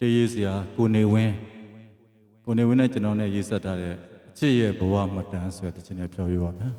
တေးရေးစရာကိုနေဝင်းကိုနေဝင်းနဲ့ကျွန်တော်နဲ့ရေးဆက်ထားတဲ့အချစ်ရဲ့ဘဝမှတ်တမ်းဆိုတဲ့တခြင်းနဲ့ပြောပြပါမယ်